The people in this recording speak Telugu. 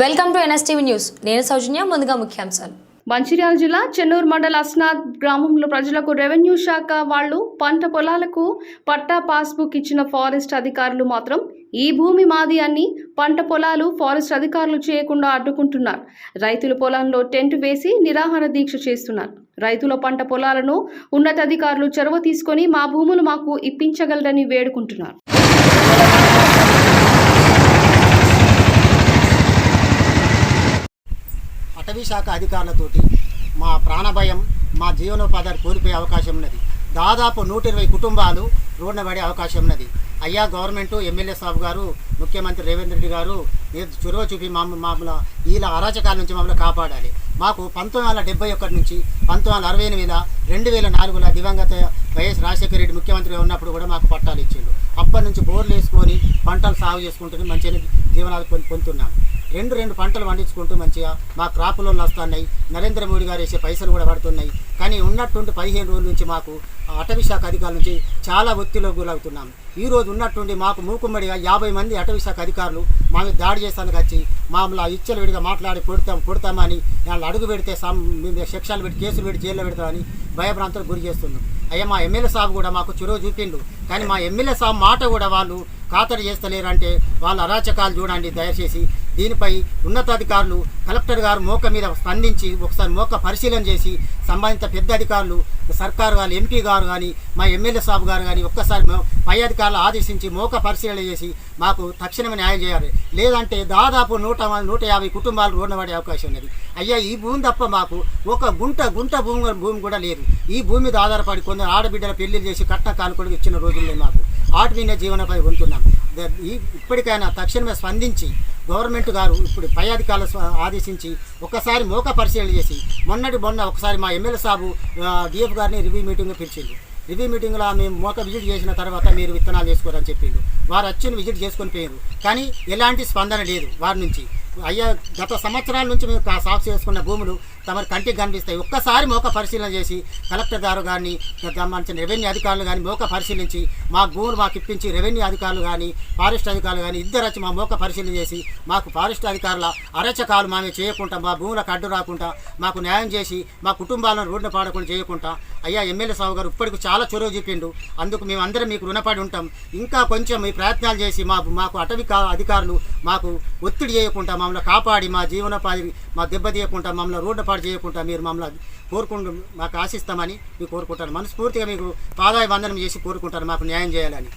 Welcome to NSTV news. నేను సౌజన్య ముందుగా ముఖ్యాంశాలు. మంచిర్యాల జిల్లా చెన్నూరు మండల అస్నాథ్ గ్రామంలో ప్రజలకు రెవెన్యూ శాఖ వాళ్ళు పంట పొలాలకు పట్టా పాస్బుక్ ఇచ్చిన ఫారెస్ట్ అధికారులు మాత్రం ఈ భూమి మాది అని పంట పొలాలు ఫారెస్ట్ అధికారులు చేయకుండా అడ్డుకుంటున్నారు. రైతుల పొలంలో టెంట్ వేసి నిరాహార దీక్ష చేస్తున్నారు. రైతుల పంట పొలాలను ఉన్నతాధికారులు చొరవ తీసుకొని మా భూములు మాకు ఇప్పించగలరని వేడుకుంటున్నారు. అటవీ శాఖ అధికారులతోటి మా ప్రాణభయం మా జీవనోపాధాలు కోల్పోయే అవకాశం ఉన్నది. దాదాపు నూట ఇరవై కుటుంబాలు రోడ్న పడే అవకాశం ఉన్నది. అయ్యా గవర్నమెంట్ ఎమ్మెల్యే సాబు గారు ముఖ్యమంత్రి రేవంత్ రెడ్డి గారు మీరు చొరవ చూపి మామూలు మమ్మల్ని వీళ్ళ అరాచకాల నుంచి మమ్మల్ని కాపాడాలి. మాకు పంతొమ్మిది వందల డెబ్బై ఒకటి నుంచి పంతొమ్మిది వందల అరవై ఎనిమిదిలో రెండు వేల నాలుగులో దివంగత వైఎస్ రాజశేఖర రెడ్డి ముఖ్యమంత్రిగా ఉన్నప్పుడు కూడా మాకు పట్టాలు ఇచ్చిండు. అప్పటి నుంచి బోర్లు వేసుకొని పంటలు సాగు చేసుకుంటూ మంచిగా జీవనాలు పొంది పొందుతున్నాం. రెండు రెండు పంటలు పండించుకుంటూ మంచిగా మా క్రాప్ లోన్లు వస్తున్నాయి. నరేంద్ర మోడీ గారు వేసే పైసలు కూడా పడుతున్నాయి. కానీ ఉన్నట్టుండి పదిహేను రోజుల నుంచి మాకు అటవీ శాఖ అధికారుల నుంచి చాలా ఒత్తిడిలో గురవుతున్నాం. ఈ రోజు ఉన్నట్టుండి మాకు మూకుమ్మడిగా యాభై మంది అటవీ శాఖ అధికారులు మా మీద దాడి చేస్తానికి వచ్చి మామూలు ఇచ్చలు విడిగా మాట్లాడి కొడతాం కొడతామని వాళ్ళు అడుగు పెడితే శిక్షలు పెట్టి కేసులు పెట్టి జైల్లో పెడతామని భయభ్రాంతులకు గురి చేస్తున్నాం. అయ్యా మా ఎమ్మెల్యే సాబ్ కూడా మాకు చురువు చూపిండు. కానీ మా ఎమ్మెల్యే సాబ్ మాట కూడా వాళ్ళు ఖాతరు చేస్తలేరంటే వాళ్ళ అరాచకాలు చూడండి దయచేసి. దీనిపై ఉన్నతాధికారులు కలెక్టర్ గారు మోక మీద స్పందించి ఒకసారి మోక పరిశీలన చేసి సంబంధిత పెద్ద అధికారులు సర్కారు వాళ్ళు ఎంపీ గారు కానీ మా ఎమ్మెల్యే సాబు గారు కానీ ఒక్కసారి పై అధికారులు ఆదేశించి మోక పరిశీలన చేసి మాకు తక్షణమే న్యాయం చేయాలి. లేదంటే దాదాపు నూట నూట యాభై కుటుంబాలు రోడ్డు పడే అవకాశం ఉన్నది. అయ్యా ఈ భూమి తప్ప మాకు ఒక గుంట గుంట భూమి భూమి కూడా లేదు. ఈ భూమి మీద ఆధారపడి కొందరు ఆడబిడ్డల పెళ్ళిళ్ళు చేసి కట్న కానుకలు ఇచ్చిన రోజుల్లో మాకు. వాటి మీద జీవనపై ఉంటున్నాం ఈ ఇప్పటికైనా తక్షణమే స్పందించి గవర్నమెంట్ గారు ఇప్పుడు పై అధికారులు ఆదేశించి ఒకసారి మోక పరిశీలన చేసి మొన్నటి మొన్న ఒకసారి మా ఎమ్మెల్యే సాబు డిఎఫ్ గారిని రివ్యూ మీటింగ్ పిలిచిండు. రివ్యూ మీటింగ్లో మేము మోక విజిట్ చేసిన తర్వాత మీరు విత్తనాలు చేసుకోరని చెప్పిండు. వారు వచ్చి విజిట్ చేసుకొని పోయారు కానీ ఎలాంటి స్పందన లేదు వారి నుంచి. అయ్యా గత సంవత్సరాల నుంచి మేము కా- సాగు చేసుకున్న భూములు తమరి కంటికి కనిపిస్తాయి. ఒక్కసారి మోక పరిశీలన చేసి కలెక్టర్ గారు కానీ సంబంధించిన రెవెన్యూ అధికారులు కానీ మోక పరిశీలించి మా భూములు మాకు ఇప్పించి రెవెన్యూ అధికారులు కానీ ఫారెస్ట్ అధికారులు కానీ ఇద్దరు వచ్చి మా మోక పరిశీలన చేసి మాకు ఫారెస్ట్ అధికారుల అరచకాలు మామే చేయకుండా మా భూములకు అడ్డు రాకుండా మాకు న్యాయం చేసి మా కుటుంబాలను రోడ్డు పాడకుండా చేయకుండా అయ్యా ఎమ్మెల్యే సాగు గారు ఇప్పటికి చాలా చొరవ చూపిండు. అందుకు మేము అందరం మీకు రుణపడి ఉంటాం. ఇంకా కొంచెం మీ ప్రయత్నాలు చేసి మా మాకు అటవీ కా- అధికారులు మాకు ఒత్తిడి చేయకుండా మమ్మల్ని కాపాడి మా జీవనోపాధి మా దెబ్బతీయకుండా మమ్మల్ని రోడ్డు పాడు చేయకుండా మీరు మమ్మల్ని కోరుకుంటూ మాకు ఆశిస్తామని మీకు కోరుకుంటాను. మనస్ఫూర్తిగా మీకు పాదాయ వందనం చేసి కోరుకుంటాను. మాకు న్యాయం చేయాలని.